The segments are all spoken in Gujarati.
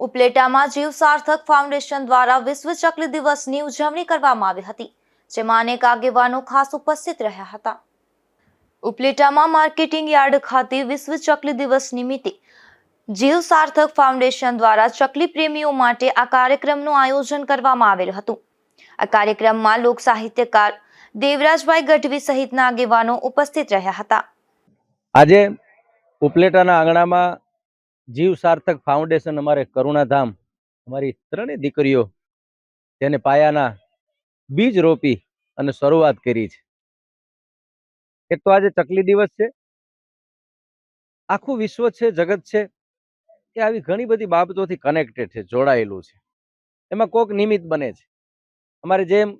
ઉપલેટામાં જીવ સાર્થક ફાઉન્ડેશન દ્વારા વિશ્વ ચકલી દિવસની ઉજવણી કરવામાં આવી હતી, જેમાં અનેક આગેવાનો ખાસ ઉપસ્થિત રહ્યા હતા. ઉપલેટામાં માર્કેટિંગ યાર્ડ ખાતે વિશ્વ ચકલી દિવસ નિમિત્તે જીવ સાર્થક ફાઉન્ડેશન દ્વારા ચકલી પ્રેમીઓ માટે આ કાર્યક્રમનું આયોજન કરવામાં આવેલું હતું. આ કાર્યક્રમમાં લોક સાહિત્યકાર દેવરાજભાઈ ગઢવી સહિતના આગેવાનો ઉપસ્થિત રહ્યા હતા. આજે ઉપલેટાના આંગણામાં જીવ સાર્થક ફાઉન્ડેશન અમારે કરુણાધામ, અમારી ત્રણેય દીકરીઓ તેને પાયાના બીજ રોપી અને શરૂઆત કરી છે. એક તો આજે ચકલી દિવસ છે. આખું વિશ્વ છે, જગત છે, એ આવી ઘણી બધી બાબતોથી કનેક્ટેડ છે, જોડાયેલું છે. એમાં કોક નિમિત્ત બને છે. અમારે જેમ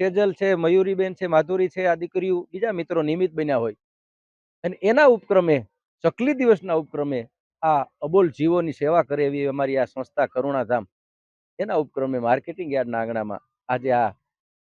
સેજલ છે, મયુરીબેન છે, માધુરી છે, આ દીકરીઓ બીજા મિત્રો નિમિત્ત બન્યા હોય. અને એના ઉપક્રમે, ચકલી દિવસના ઉપક્રમે આ અબોલ જીવોની સેવા કરે એવી અમારી આ સંસ્થા કરુણાધામ. એના ઉપક્રમે માર્કેટિંગ યાર્ડના આંગણામાં આજે આ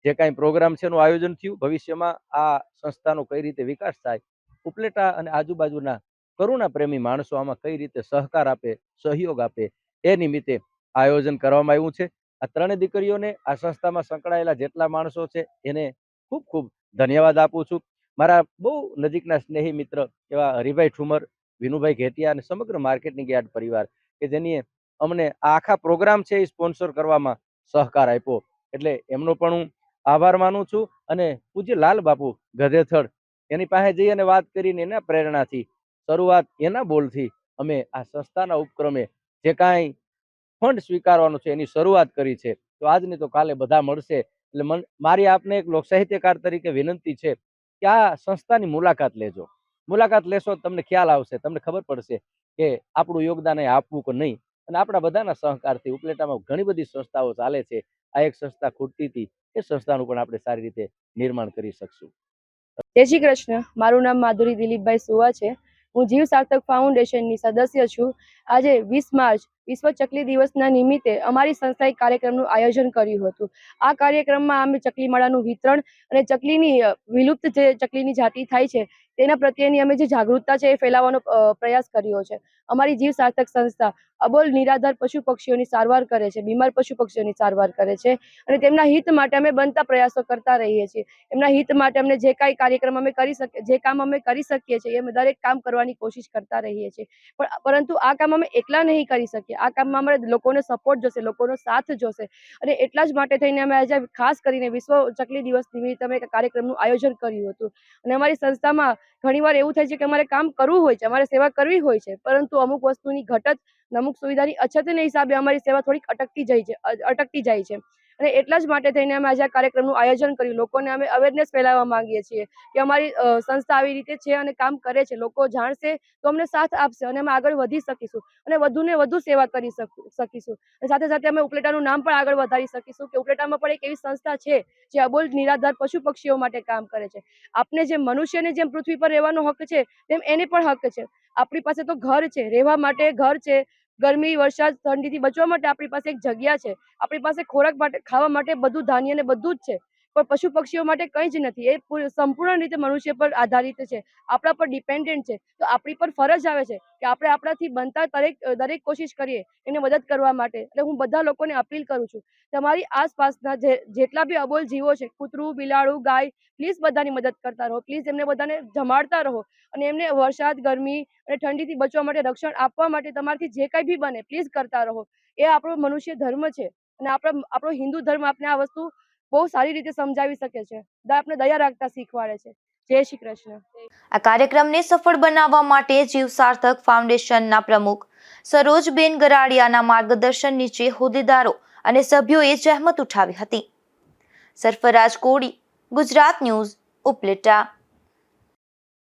જે કાંઈ પ્રોગ્રામ છે એનું આયોજન થયું. ભવિષ્યમાં આ સંસ્થાનો કઈ રીતે વિકાસ થાય, ઉપલેટા અને આજુબાજુના કરુણા પ્રેમી માણસો આમાં કઈ રીતે સહકાર આપે, સહયોગ આપે એ નિમિત્તે આયોજન કરવામાં આવ્યું છે. આ ત્રણેય દીકરીઓને આ સંસ્થામાં સંકળાયેલા જેટલા માણસો છે એને ખૂબ ખૂબ ધન્યવાદ આપું છું. મારા બહુ નજીકના સ્નેહી મિત્ર એવા હરિભાઈ ઠુમર વિનુભાઈ ઘેટિયા અને સમગ્ર માર્કેટિંગ યાર્ડ પરિવાર કે જેની અમને આખા પ્રોગ્રામ છે એ સ્પોન્સર કરવામાં સહકાર આપ્યો. એટલે એમનો પણ હું આભાર માનું છું અને પૂજ્ય લાલ બાપુ ગધેથડ એની પાસે જઈ અને વાત કરીને એના પ્રેરણાથી શરૂઆત એના બોલથી અમે આ સંસ્થાના ઉપક્રમે જે કાંઈ ફંડ સ્વીકારવાનું છે એની શરૂઆત કરી છે. તો આજની તો કાલે બધા મળશે. એટલે મારી આપને એક લોકસાહિત્યકાર તરીકે વિનંતી છે કે આ સંસ્થાની મુલાકાત લેજો. મુલાકાત લેશો તમને ખ્યાલ આવશે, તમને ખબર પડશે કે આપણું યોગદાન એ આપવું કે નહીં. અને આપણા બધાના સહકારથી ઉપલેટામાં ઘણી બધી સંસ્થાઓ ચાલે છે. આ એક સંસ્થા ખૂટતી હતી. એ સંસ્થાનું પણ આપણે સારી રીતે નિર્માણ કરી શકશું. જય શ્રી કૃષ્ણ. મારું નામ માધુરી દિલીપભાઈ સુવા છે. હું જીવ સાર્થક ફાઉન્ડેશનની સદસ્ય છું. આજે વીસ માર્ચ વિશ્વ ચકલી દિવસના નિમિત્તે અમારી સંસ્થાએ કાર્યક્રમનું આયોજન કર્યું હતું. આ કાર્યક્રમમાં અમે ચકલી માળાનું વિતરણ અને ચકલીની વિલુપ્ત જે ચકલીની જાતિ થાય છે, તેના પ્રત્યેની અમે જે જાગૃતતા છે એ ફેલાવવાનો પ્રયાસ કર્યો છે. અમારી જીવ સાર્થક સંસ્થા અબોલ નિરાધાર પશુ પક્ષીઓની સારવાર કરે છે, બીમાર પશુ પક્ષીઓની સારવાર કરે છે અને તેમના હિત માટે અમે બનતા પ્રયાસો કરતા રહીએ છીએ. એમના હિત માટે અમને જે કાંઈ કાર્યક્રમ અમે કરી શકીએ જે કામ અમે કરી શકીએ છીએ અમે દરેક કામ કરવાની કોશિશ કરતા રહીએ છીએ. પણ, પરંતુ આ કામ અમે એકલા નહીં કરી શકીએ આ કામમાં અમારે લોકોનો સપોર્ટ જોશે, લોકોનો સાથ જોશે. અને એટલા જ માટે થઈને અમે આજે ખાસ કરીને વિશ્વ ચકલી દિવસ નિમિત્તે અમે કાર્યક્રમનું આયોજન કર્યું હતું. અને અમારી સંસ્થામાં ઘણીવાર એવું થાય છે કે અમારે કામ કરવું હોય છે, અમારે સેવા કરવી હોય છે, પરંતુ અમુક વસ્તુની ઘટત અમુક સુવિધાની અછતને હિસાબે અમારી સેવા થોડીક અટકતી જાય છે અટકતી જાય છે. અને એટલા જ માટે થઈને અમે આજે આ કાર્યક્રમનું આયોજન કર્યું. લોકોને અમે અવેરનેસ ફેલાવવા માંગીએ છીએ કે અમારી સંસ્થા આવી રીતે છે અને કામ કરે છે. લોકો જાણશે તો અમને સાથ આપશે અને અમે આગળ વધી શકીશું અને વધુને વધુ સેવા કરી શકું- શકીશું. અને સાથે સાથે અમે ઉપલેટાનું નામ પણ આગળ વધારી શકીશું કે ઉપલેટામાં પણ એક એવી સંસ્થા છે જે અબોલ નિરાધાર પશુ પક્ષીઓ માટે કામ કરે છે. આપને જેમ મનુષ્યને જેમ પૃથ્વી પર રહેવાનો હક છે, તેમ એને પણ હક છે. આપણી પાસે તો ઘર છે, રહેવા માટે ઘર છે ગરમી, વરસાદ, ઠંડીથી બચવા માટે આપણી પાસે એક જગ્યા છે. આપણી પાસે ખોરાક માટે, ખાવા માટે બધું ધાન્ય ને બધું જ છે. પણ પશુ પક્ષીઓ માટે કંઈ જ નથી. એ સંપૂર્ણ રીતે મનુષ્ય પર આધારિત છે. આપણા પર ડિપેન્ડન્ટ છે. તો આપણી પર ફરજ આવે છે કે આપણે આપણાથી બનતા દરેક દરેક કોશિશ કરીએ એને મદદ કરવા માટે. એટલે હું બધા લોકોને અપીલ કરું છું, તમારી આસપાસના જેટલા બી અબોલ જીવો છે, કૂતરું, બિલાડું, ગાય પ્લીઝ બધાની મદદ કરતા રહો. પ્લીઝ એમને બધાને જમાડતા રહો અને એમને વરસાદ, ગરમી અને ઠંડીથી બચવા માટે રક્ષણ આપવા માટે તમારાથી જે કંઈ બી બને પ્લીઝ કરતા રહો. એ આપણો મનુષ્ય ધર્મ છે અને આપણો આપણો હિન્દુ ધર્મ આપણે આ વસ્તુ બહુ સારી રીતે સમજાવી શકે છે. આપણે દયા રાખતા શીખવાડે છે. જય શ્રી કૃષ્ણ. આ કાર્યક્રમને સફળ બનાવવા માટે જીવ સાર્થક ફાઉન્ડેશનના પ્રમુખ સરોજબેન ગરાડિયાના માર્ગદર્શન નીચે હોદ્દેદારો અને સભ્યોએ જહેમત ઉઠાવી હતી. સરફરાજ કોડી ગુજરાત ન્યૂઝ, ઉપલેટા.